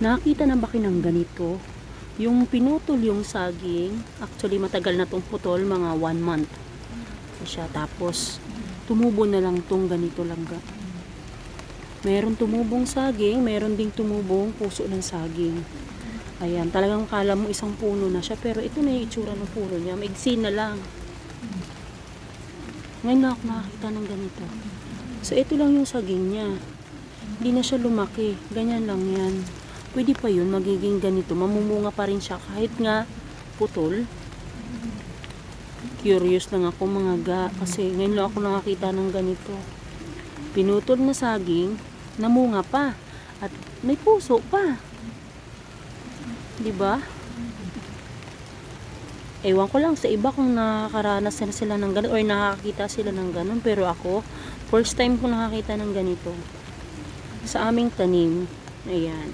Nakakita na ba ng ganito? Yung pinutol yung saging, actually matagal na tong putol, mga one month na siya. Tapos, tumubo na lang tong ganito lang. ga. Meron tumubong saging, meron ding tumubong puso ng saging. Ayan, talagang kala mo isang puno na siya, pero ito na yung itsura ng puno niya. Maigsi na lang. Ngayon na ako nakakita ng ganito. So, ito lang yung saging niya. Hindi na siya lumaki. Ganyan lang yan. Pwede pa yun, magiging ganito. Mamumunga pa rin siya kahit nga putol. Curious lang ako mga ga. Kasi ngayon lang ako nakakita ng ganito. Pinutol na saging, namunga pa. At may puso pa. 'Di ba? Ewan ko lang sa iba kung nakakaranas na sila ng ganun or nakakita sila ng ganun. Pero ako, first time ko nakakita ng ganito. Sa aming tanim, ayan.